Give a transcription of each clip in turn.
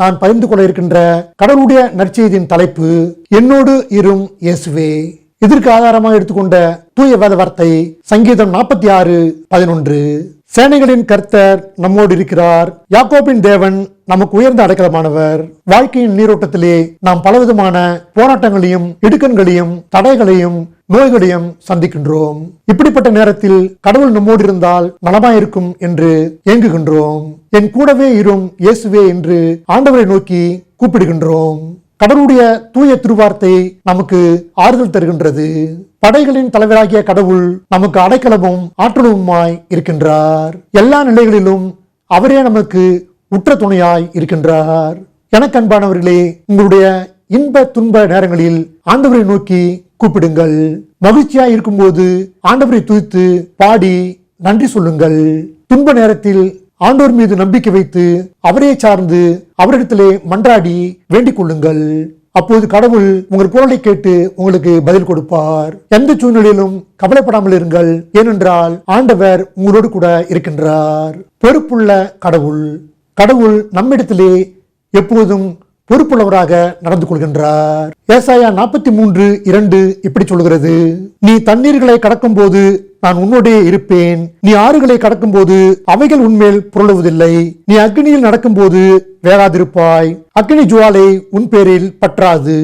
நான் பகிர்ந்து கொள்ள இருக்கின்ற கடவுளுடைய நற்செய்தியின் தலைப்பு என்னோடு இரும் இயேசுவே. இதற்கு ஆதாரமாக எடுத்துக்கொண்ட தூய வேத வார்த்தை சங்கீதம் நாற்பத்தி ஆறு பதினொன்று. சேனைகளின் கர்த்தர் நம்மோடு இருக்கிறார். யாக்கோபின் தேவன் நமக்கு உயர்ந்த அடைக்கலமானவர். வாழ்க்கையின் நீரோட்டத்திலே நாம் பலவிதமான போராட்டங்களையும் இடுக்கண்களையும் தடைகளையும் நோய்களையும் சந்திக்கின்றோம். இப்படிப்பட்ட நேரத்தில் கடவுள் நம்மோடு இருந்தால் நலமாயிருக்கும் என்று ஏங்குகின்றோம். என் கூடவே இரும் இயேசுவே என்று ஆண்டவரை நோக்கி கூப்பிடுகின்றோம். கடவுளுடைய தூய திருவார்த்தை நமக்கு ஆறுதல் தருகின்றது. படைகளின் தலைவராகிய கடவுள் நமக்கு அடைக்கலமும் ஆற்றலுமாய் இருக்கின்றார். எல்லா நிலைகளிலும் அவரே நமக்கு உற்ற துணையாய் இருக்கின்றார். எனக்கு அன்பானவர்களே உங்களுடைய இன்ப துன்ப நேரங்களில் ஆண்டவரை நோக்கி கூப்பிடுங்கள். மகிழ்ச்சியா இருக்கும்போது ஆண்டவரை துதித்து பாடி நன்றி சொல்லுங்கள். துன்ப நேரத்தில் ஆண்டோர் மீது நம்பிக்கை வைத்து அவரே சார்ந்து அவரிடத்திலே மன்றாடி வேண்டிக் கொள்ளுங்கள். அப்போது கடவுள் உங்கள் குரலை கேட்டு உங்களுக்கு பதில் கொடுப்பார். எந்த சூழ்நிலையிலும் கவலைப்படாமல் இருங்கள். ஏனென்றால் ஆண்டவர் உங்களோடு கூட இருக்கின்றார். பொறுப்புள்ள கடவுள். கடவுள் நம்மிடத்திலே எப்போதும் பொறுப்புள்ளவராக நடந்து கொள்கின்றார். ஏசாயா நாற்பத்தி மூன்று இரண்டு இப்படி சொல்கிறது. நீ தண்ணீர்களை கடக்கும் போது நான் உன்னோடே இருப்பேன். நீ ஆறுகளை கடக்கும் போது அவைகள் உன்மேல் புரளுவதில்லை. நீ அக்னியில் நடக்கும்போது வேளாதிருப்பாய். அக்னி ஜுவாலை உன் பேரில் பற்றாது.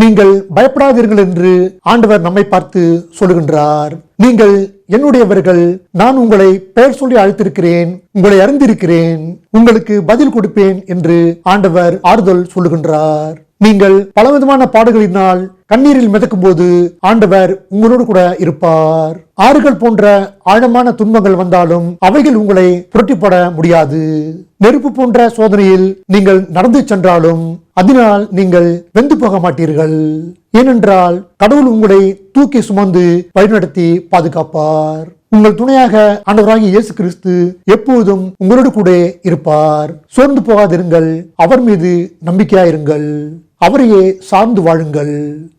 நீங்கள் பயப்படாதீர்கள் என்று ஆண்டவர் நம்மை பார்த்து சொல்லுகின்றார். நீங்கள் என்னுடையவர்கள் நான் உங்களை பெயர் சொல்லி அழைத்திருக்கிறேன் உங்களை அறிந்திருக்கிறேன் உங்களுக்கு பதில் கொடுப்பேன் என்று ஆண்டவர் ஆறுதல் சொல்லுகின்றார். நீங்கள் பலவிதமான பாடுகளினால் கண்ணீரில் மிதக்கும் போது ஆண்டவர் உங்களோடு கூட இருப்பார். ஆறுகள் போன்ற ஆழமான துன்பங்கள் வந்தாலும் அவைகள் உங்களை புரட்டிப்பட முடியாது. நெருப்பு போன்ற சோதனையில் நீங்கள் நடந்து சென்றாலும் அதனால் நீங்கள் வெந்து போக மாட்டீர்கள். ஏனென்றால் கடவுள் உங்களை தூக்கி சுமந்து வழிநடத்தி பாதுகாப்பார். உங்கள் துணையாக ஆண்டவராகிய இயேசு கிறிஸ்து எப்போதும் உங்களோடு கூட இருப்பார். சோர்ந்து போகாதிருங்கள் அவர் மீது நம்பிக்கையாயிருங்கள். அவரையே சார்ந்து வாழுங்கள்.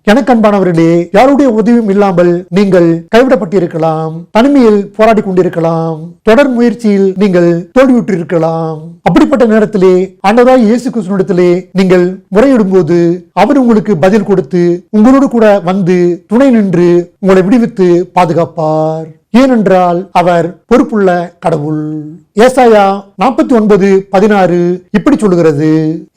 எனக்கு அன்பானவர்களே யாருடைய உதவியும் இல்லாமல் நீங்கள் கைவிடப்பட்டிருக்கலாம் தனிமையில் போராடி கொண்டிருக்கலாம் தொடர் முயற்சியில் நீங்கள் தோல்வியுற்றிருக்கலாம். அப்படிப்பட்ட நேரத்திலே ஆண்டவராய் இயேசு கிறிஸ்துவிடத்திலே நீங்கள் முறையிடும் போது அவர் உங்களுக்கு பதில் கொடுத்து உங்களோடு கூட வந்து துணை நின்று உங்களை விடுவித்து பாதுகாப்பார். ஏனென்றால் அவர் பொறுப்புள்ள கடவுள். ஏசாயா நாற்பத்தி ஒன்பது பதினாறு இப்படி சொல்லுகிறது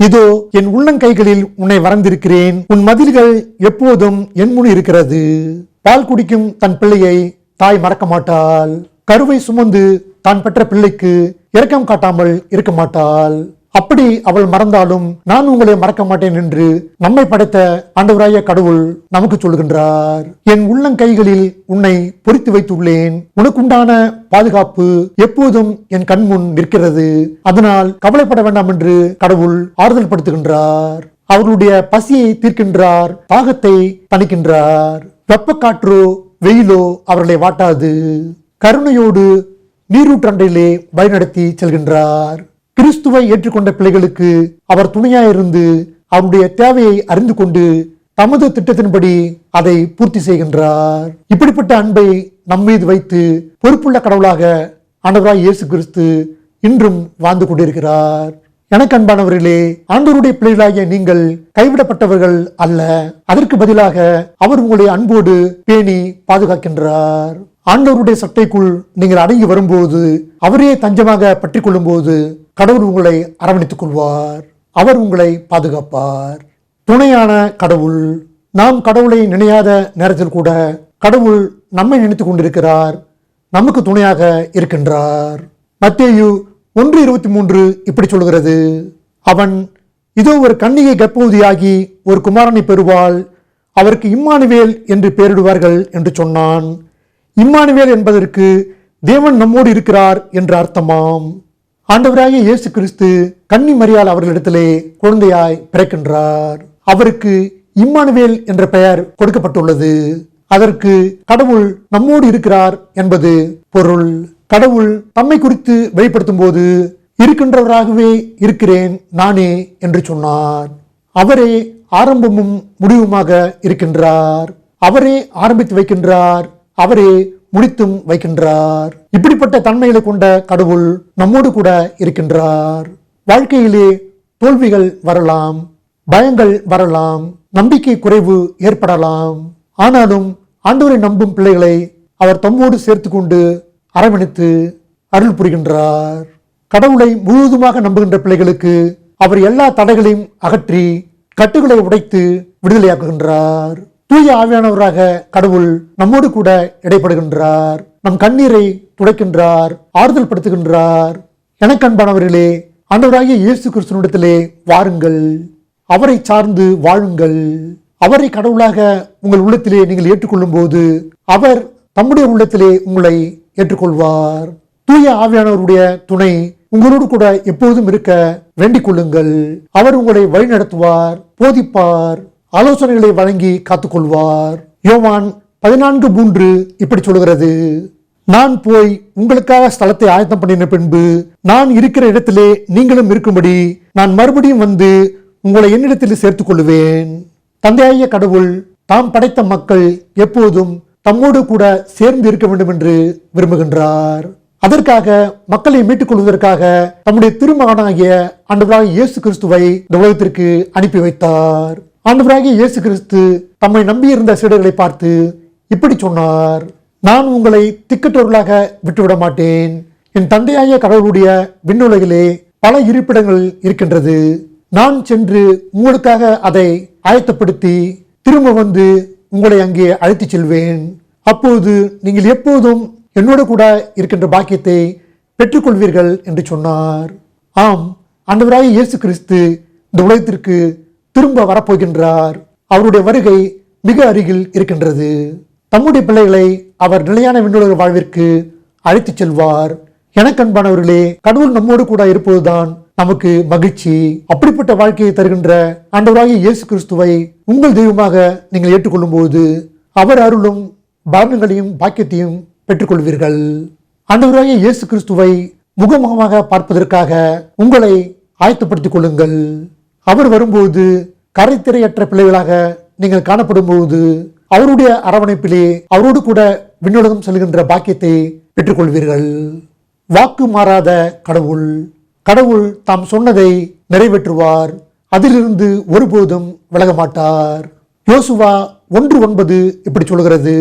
இதோ என் உள்ளங்கைகளில் உன்னை வரைந்திருக்கிறேன். உன் மதில்கள் எப்போதும் என் முன் இருக்கிறது. பால் குடிக்கும் தன் பிள்ளையை தாய் மறக்க மாட்டாள். கருவை சுமந்து தான் பெற்ற பிள்ளைக்கு இரக்கம் காட்டாமல் இருக்க மாட்டாள். அப்படி அவள் மறந்தாலும் நான் உங்களை மறக்க மாட்டேன் என்று நம்மை படைத்த ஆண்டவராய கடவுள் நமக்கு சொல்கின்றார் என் உள்ளங்கைகளில் உன்னை பொறித்து வைத்துள்ளேன். உனக்குண்டான பாதுகாப்பு எப்போதும் என் கண்முன் நிற்கிறது. அதனால் கவலைப்பட வேண்டாம் என்று கடவுள் ஆறுதல் படுத்துகின்றார் அவர்களுடைய பசியை தீர்க்கின்றார் தாகத்தை தணிக்கின்றார். வெப்பக்காற்றோ வெயிலோ அவர்களை வாட்டாது. கருணையோடு நீரூற்றண்டையிலே வழிநடத்தி செல்கின்றார். கிறிஸ்துவை ஏற்றுக்கொண்ட பிள்ளைகளுக்கு அவர் துணையாயிருந்து அவருடைய தேவையை அறிந்து கொண்டு தமது திட்டத்தின்படி அதை பூர்த்தி செய்கின்றார். இப்படிப்பட்ட அன்பை நம்மீது வைத்து பொறுப்புள்ள கடவுளாக ஆண்டவராய் இயேசு கிறிஸ்து இன்றும் வாழ்ந்து கொண்டிருக்கிறார். எனக்கு அன்பானவர்களே ஆண்டவருடைய பிள்ளைகளாகிய நீங்கள் கைவிடப்பட்டவர்கள் அல்ல. அதற்கு பதிலாக அவர் உங்களை அன்போடு பேணி பாதுகாக்கின்றார். ஆண்டவருடைய சட்டைக்குள் நீங்கள் அடங்கி வரும்போது அவரே தஞ்சமாக பற்றி கொள்ளும்போது கடவுள் உங்களை அரவணைத்துக் கொள்வார். அவர் உங்களை பாதுகாப்பார். துணையான கடவுள் நாம் கடவுளை நினையாத நேரத்தில் கூட கடவுள் நம்மை நினைத்துக் கொண்டிருக்கிறார். நமக்கு துணையாக இருக்கின்றார். மத்தேயு ஒன்று இருபத்தி மூன்று இப்படி சொல்கிறது. அவன் இதோ ஒரு கண்ணிகை கர்ப்பவதியாகி ஒரு குமாரனை பெறுவாள். அவருக்கு இம்மானுவேல் என்று பெயரிடுவார்கள் என்று சொன்னான். இம்மானுவேல் என்பதற்கு தேவன் நம்மோடு இருக்கிறார் என்று அர்த்தமாம். ஆண்டவராகிய இயேசு கிறிஸ்து கன்னி மரியாள் அவர்களிடத்திலே குழந்தையாய் பிறக்கின்றார். அவருக்கு இம்மானுவேல் என்ற பெயர் கொடுக்கப்பட்டுள்ளது. அதற்கு கடவுள் நம்மோடு இருக்கிறார் என்பது பொருள். கடவுள் தம்மை குறித்து வெளிப்படுத்தும் போது இருக்கின்றவராகவே இருக்கிறேன் நானே என்று சொன்னார். அவரே ஆரம்பமும் முடிவுமாக இருக்கின்றார். அவரே ஆரம்பித்து வைக்கின்றார். அவரே முடித்தும் வைக்கின்றார். இப்படிப்பட்ட தன்மைகளை கொண்ட கடவுள் நம்மோடு கூட இருக்கின்றார். வாழ்க்கையிலே தோல்விகள் வரலாம் பயங்கள் வரலாம் நம்பிக்கை குறைவு ஏற்படலாம். ஆனாலும் ஆண்டவரை நம்பும் பிள்ளைகளை அவர் தம்மோடு சேர்த்து கொண்டு அரவணைத்து அருள் புரிகின்றார். கடவுளை முழுவதுமாக நம்புகின்ற பிள்ளைகளுக்கு அவர் எல்லா தடைகளையும் அகற்றி கட்டுகளை உடைத்து விடுதலையாக்குகின்றார். தூய ஆவியானவராக கடவுள் நம்மோடு கூட இடைப்படுகின்றார். நம் கண்ணீரை துடைக்கின்றார் ஆறுதல் படுத்துகின்றார். எனக்கு அன்பானவர்களே ஆண்டவராகிய இயேசு கிறிஸ்துவனிடத்திலே வாருங்கள். அவரை சார்ந்து வாழுங்கள். அவரை கடவுளாக உங்கள் உள்ளத்திலே நீங்கள் ஏற்றுக்கொள்ளும் போது அவர் தம்முடைய உள்ளத்திலே உங்களை ஏற்றுக்கொள்வார். தூய ஆவியானவருடைய துணை உங்களோடு கூட எப்போதும் இருக்க வேண்டிக் கொள்ளுங்கள். அவர் உங்களை வழிநடத்துவார் போதிப்பார் ஆலோசனைகளை வழங்கி காத்துக்கொள்வார். யோவான் பதினான்கு மூன்று இப்படி சொல்கிறது நான் போய் உங்களுக்காக ஸ்தலத்தை ஆயத்தம் பண்ணின பின்பு நான் இருக்கிற இடத்திலே நீங்களும் இருக்கும்படி நான் மறுபடியும் வந்து உங்களை என்னிடத்தில் சேர்த்துக் கொள்ளுவேன் தந்தையாய கடவுள் தாம் படைத்த மக்கள் எப்போதும் தம்மோடு கூட சேர்ந்து இருக்க வேண்டும் என்று விரும்புகின்றார். அதற்காக மக்களை மீட்டுக் கொள்வதற்காக தம்முடைய திருமகனாகிய ஆண்டவராகிய இயேசு கிறிஸ்துவை இந்த உலகத்திற்கு அனுப்பி வைத்தார். ஆண்டவராகிய இயேசு கிறிஸ்து தம்மை நம்பியிருந்த சீடர்களை பார்த்து இப்படி சொன்னார் நான் உங்களை திக்கற்றவர்களாக விட்டுவிட மாட்டேன். என் தந்தையாய கடவுளுடைய விண்ணுலகிலே பல இருப்பிடங்கள் இருக்கின்றது. நான் சென்று உங்களுக்காக அதை ஆயத்தப்படுத்தி திரும்ப வந்து உங்களை அங்கே அழைத்துச் செல்வேன். அப்போது நீங்கள் எப்போதும் என்னோடு கூட இருக்கின்ற பாக்கியத்தை பெற்றுக்கொள்வீர்கள் என்று சொன்னார். ஆம் ஆண்டவராகிய இயேசு கிறிஸ்து இந்த உலகத்திற்கு திரும்ப வரப்போகின்றார். அவருடைய வருகை மிக அருகில் இருக்கின்றது. தம்முடைய பிள்ளைகளை அவர் நிலையான விண்ணுலக வாழ்விற்கு அழைத்துச் செல்வார். எனக்கன்பானவர்களே கடவுள் நம்மோடு கூட இருப்பதுதான் நமக்கு மகிழ்ச்சி. அப்படிப்பட்ட வாழ்க்கையை தருகின்ற ஆண்டவராகிய இயேசு கிறிஸ்துவை உங்கள் தெய்வமாக நீங்கள் ஏற்றுக்கொள்ளும் போது அவர் அருளும் பலன்களையும் பாக்கியத்தையும் பெற்றுக்கொள்வீர்கள். ஆண்டவராகிய இயேசு கிறிஸ்துவை முகமுகமாக பார்ப்பதற்காக உங்களை ஆயத்தப்படுத்திக் கொள்ளுங்கள். அவர் வரும்போது கரைத்திரையற்ற பிள்ளைகளாக நீங்கள் காணப்படும் போது அவருடைய அரவணைப்பிலே அவரோடு கூட விண்ணுலகம் செல்கின்ற பாக்கியத்தை பெற்றுக்கொள்வீர்கள். வாக்கு மாறாத கடவுள். கடவுள் தாம் சொன்னதை நிறைவேற்றுவார். அதிலிருந்து ஒருபோதும் விலக மாட்டார். யோசுவா ஒன்று ஒன்பது இப்படி சொல்கிறது.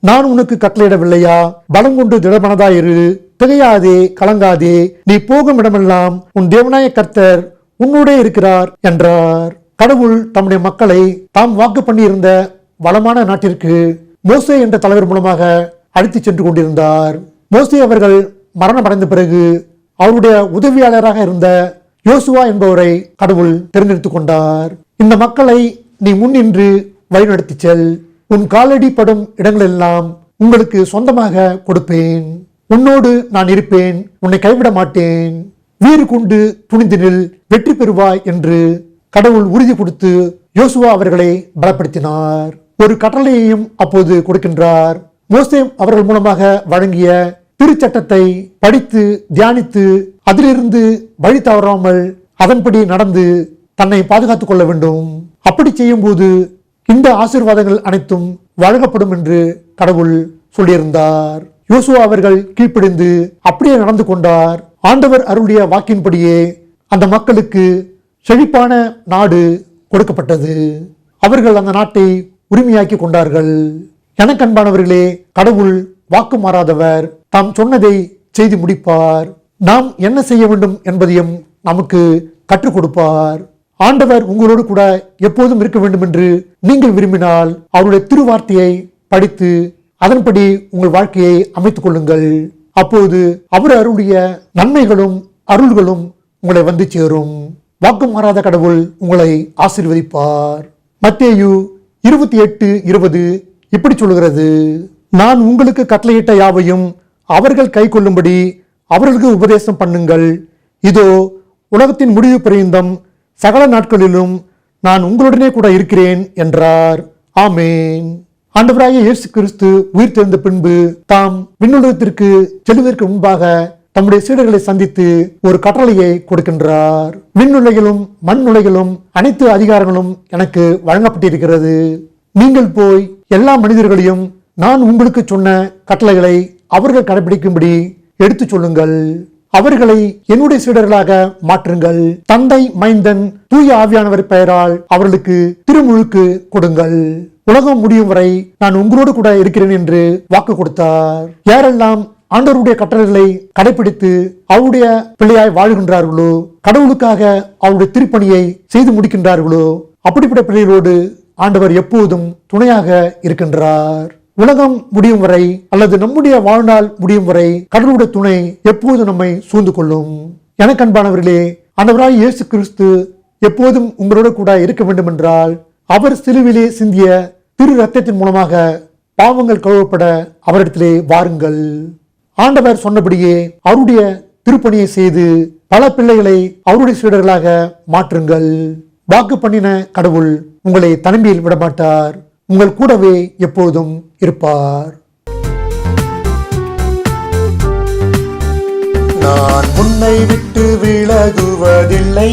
நான் உனக்கு கட்டளையிடவில்லையா? பலம் கொண்டு திடமனதாயிரு. திகையாதே கலங்காதே. நீ போகும் இடமெல்லாம் உன் தேவநாய கர்த்தர் உன்னோடே இருக்கிறார் என்றார். கடவுள் தம்முடைய மக்களை தாம் வாக்கு பண்ணியிருந்த வளமான நாட்டிற்கு மோசே என்ற தலைவர் மூலமாக அழைத்துச் சென்று கொண்டிருந்தார். மோசே அவர்கள் மரணம் அடைந்த பிறகு அவருடைய உதவியாளராக இருந்த யோசுவா என்பவரை கடவுள் தேர்ந்தெடுத்துக் கொண்டார். இந்த மக்களை நீ முன்னின்று வழிநடத்தி செல். உன் காலடி படும் இடங்களெல்லாம் உங்களுக்கு சொந்தமாக கொடுப்பேன். உன்னோடு நான் இருப்பேன். உன்னை கைவிட மாட்டேன். வீறு கொண்டு துணிந்து நில் வெற்றி பெறுவாய் என்று கடவுள் உறுதி கொடுத்து யோசுவா அவர்களை பலப்படுத்தினார். ஒரு கட்டளையையும் அப்போது கொடுக்கின்றார். மோசே அவர்கள் மூலமாக வழங்கிய திருச்சட்டத்தை படித்து தியானித்து அதிலிருந்து வழி தவறாமல் அதன்படி நடந்து தன்னை பாதுகாத்துக் கொள்ள வேண்டும். அப்படி செய்யும் போது இந்த ஆசீர்வாதங்கள் அனைத்தும் வழங்கப்படும் என்று கடவுள் சொல்லியிருந்தார். யோசுவா அவர்கள் கீழ்ப்படிந்து அப்படியே நடந்து கொண்டார். ஆண்டவர் அருளிய வாக்கின்படியே அந்த மக்களுக்கு செழிப்பான நாடு கொடுக்கப்பட்டது. அவர்கள் அந்த நாட்டை உரிமையாக்கி கொண்டார்கள். எனக்கன்பானவர்களே கடவுள் வாக்கு மாறாதவர் தாம் சொன்னதை செய்து முடிப்பார். நாம் என்ன செய்ய வேண்டும் என்பதையும் நமக்கு கற்றுக் கொடுப்பார். ஆண்டவர் உங்களோடு கூட எப்போதும் இருக்க வேண்டும் என்று நீங்கள் விரும்பினால் அவருடைய திருவார்த்தையை படித்து அதன்படி உங்கள் வாழ்க்கையை அமைத்துக் கொள்ளுங்கள். அப்போது அவர் அருளிய நன்மைகளும் அருள்களும் உங்களை வந்து சேரும். வாக்கு மாறாத கடவுள் உங்களை ஆசீர்வதிப்பார். மத்தேயு இருபத்தி எட்டு இருபது இப்படி சொல்கிறது நான் உங்களுக்கு கட்டளையிட்ட யாவையும் அவர்கள் கை கொள்ளும்படி அவர்களுக்கு உபதேசம் பண்ணுங்கள். இதோ உலகத்தின் முடிவு பரியந்தம் சகல நாட்களிலும் நான் உங்களுடனே கூட இருக்கிறேன் என்றார். ஆமேன். ஆண்டவராக இயேசு கிறிஸ்து உயிர் தெரிந்த பின்பு தாம் விண்ணுலகத்திற்கு செல்வதற்கு முன்பாக தம்முடைய சீடர்களை சந்தித்து ஒரு கட்டளையை கொடுக்கின்றார். விண்ணுலகிலும் மண்ணுலகிலும் அனைத்து அதிகாரங்களும் எனக்கு வழங்கப்பட்டிருக்கிறது. நீங்கள் போய் எல்லா மனிதர்களையும் நான் உங்களுக்கு சொன்ன கட்டளைகளை அவர்கள் கடைபிடிக்கும்படி எடுத்துச் சொல்லுங்கள். அவர்களை என்னுடைய சீடர்களாக மாற்றுங்கள். தந்தை மைந்தன் தூய ஆவியானவர் பெயரால் அவர்களுக்கு திருமுழுக்கு கொடுங்கள். உலகம் முடியும் வரை நான் உங்களோடு கூட இருக்கிறேன் என்று வாக்கு கொடுத்தார். யாரெல்லாம் ஆண்டவருடைய கட்டளைகளை கடைபிடித்து அவருடைய பிள்ளையாய் வாழ்கின்றார்களோ கடவுளுக்காக அவருடைய திருப்பணியை செய்து முடிக்கின்றார்களோ அப்படிப்பட்ட பிள்ளைகளோடு ஆண்டவர் எப்போதும் துணையாக இருக்கின்றார். உலகம் முடியும் வரை அல்லது நம்முடைய வாழ்நாள் முடியும் வரை கடவுளுடைய துணை எப்போதும் நம்மை சூழ்ந்து கொள்ளும். எனக்கு அன்பானவர்களே ஆண்டவராய் இயேசு கிறிஸ்து எப்போதும் உங்களோட கூட இருக்க வேண்டும் என்றால் அவர் சிலுவிலே சிந்திய திரு ரத்தத்தின் மூலமாக பாவங்கள் கழுவப்பட அவரிடத்திலே வாருங்கள். ஆண்டவர் சொன்னபடியே அவருடைய திருப்பணியை செய்து பல பிள்ளைகளை அவருடைய சீடர்களாக மாற்றுங்கள். வாக்கு பண்ணின கடவுள் உங்களை தனிமையில் விடமாட்டார். உங்கள் கூடவே எப்போதும் இருப்பார். நான் உன்னை விட்டு விலகுவதில்லை.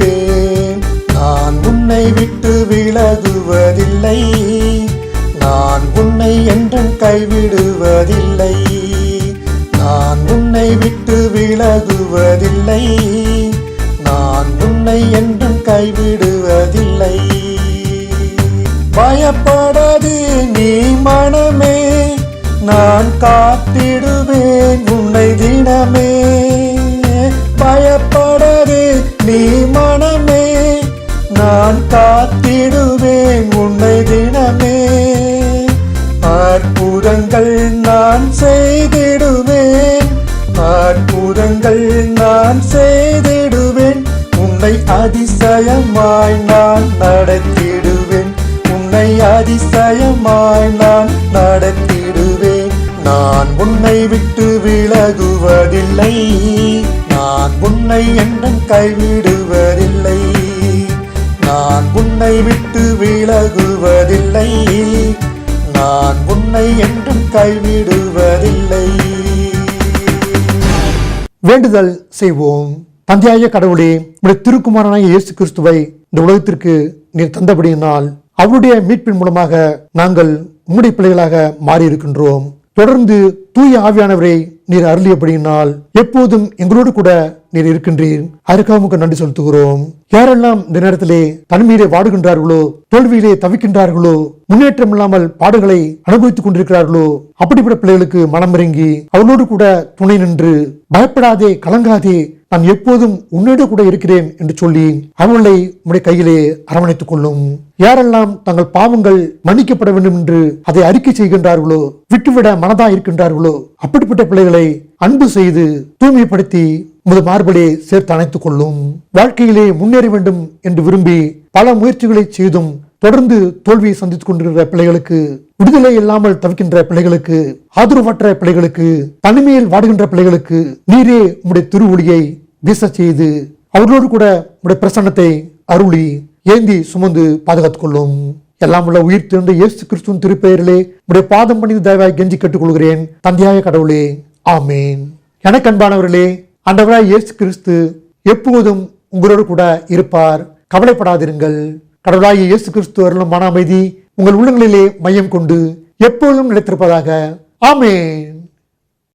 கைவிடுவதில்லை. நான் உன்னை விட்டு விலகுவதில்லை. நான் உன்னை என்றும் கைவிடுவதில்லை. பயப்படாது நீ மனமே நான் காத்திடுவேன் உன்னை தினமே. பயப்படாது நீ மனமே நான் காத்திடுவேன் உன்னை தினமே. செய்திடுவேன். அற்புதங்கள் நான் செய்திடுவேன். உன்னை அதிசயமாய் நான் நடத்திடுவேன். உன்னை அதிசயமாய் நான் நடத்திடுவேன். நான் உன்னை விட்டு விலகுவதில்லை. நான் உன்னை என்றும் கைவிடுவதில்லை. நான் உன்னை விட்டு விலகுவதில்லை. நான் உன்னை என்றும் கைவிடுவதில்லை. வேண்டுதல் செய்வோம். தந்தையாய கடவுளே உடைய திருக்குமாரனாய இயேசு கிறிஸ்துவை இந்த உலகத்திற்கு நீர் தந்தபடியினால் அவருடைய மீட்பின் மூலமாக நாங்கள் உம்முடைய பிள்ளைகளாக மாறி இருக்கின்றோம் தொடர்ந்து தூய ஆவியானவரை நீர் அருளியபடியினால் எப்போதும் எங்களோடு கூட நீர் இருக்கின்றீர். அதற்காக நன்றி செலுத்துகிறோம். யாரெல்லாம் இந்த நேரத்திலே தனிமையிலே வாடுகின்றார்களோ தோல்வியிலே தவிக்கின்றார்களோ முன்னேற்றம் இல்லாமல் பாடுகளை அனுபவித்துக் கொண்டிருக்கிறார்களோ அப்படிப்பட்ட பிள்ளைகளுக்கு மனமிறங்கி அவனோடு கூட துணை நின்று பயப்படாதே கலங்காதே நான் எப்போதும் உன்னோடு கூட இருக்கிறேன் என்று சொல்லி அவளை உடைய கையிலே அரவணைத்துக் கொள்ளும். யாரெல்லாம் தங்கள் பாவங்கள் மன்னிக்கப்பட வேண்டும் என்று அதை அறிக்கை செய்கின்றார்களோ விட்டுவிட மனதா இருக்கின்றார்களோ அப்படிப்பட்ட பிள்ளைகளை அன்பு செய்து தூய்மைப்படுத்தி உமது மார்பலே சேர்த்து அணைத்துக் கொள்ளும். வாழ்க்கையிலே முன்னேற வேண்டும் என்று விரும்பி பல முயற்சிகளை செய்தும் தொடர்ந்து தோல்வியை சந்தித்துக் கொண்டிருக்கிற பிள்ளைகளுக்கு விடுதலை இல்லாமல் தவிக்கின்ற பிள்ளைகளுக்கு ஆதரவற்ற பிள்ளைகளுக்கு தனிமையில் வாடுகின்ற பிள்ளைகளுக்கு நீரே உம்முடைய திருவொளியை வீச செய்து அவர்களோடு கூட உடைய பிரசன்னத்தை அருளி ஏந்தி சுமந்து பாதுகாத்துக் கொள்ளும் எல்லாம் உள்ள உயிர் திறந்த இயேசு கிறிஸ்துவின் திருப்பெயரிலே உடைய பாதம் பணிந்து தயவாய் கெஞ்சி கேட்டுக்கொள்கிறேன். தந்தையாய கடவுளே ஆமேன். எனக்கு அன்பானவர்களே அண்டவராய் இயேசு கிறிஸ்து எப்போதும் உங்களோடு கூட இருப்பார். கவலைப்படாதிருங்கள். கடவுளாகிய இயேசு கிறிஸ்து அருளும் மன அமைதி உங்கள் உள்ளங்களிலே மையம் கொண்டு எப்போதும் நிலைத்திருப்பதாக. ஆமேன்.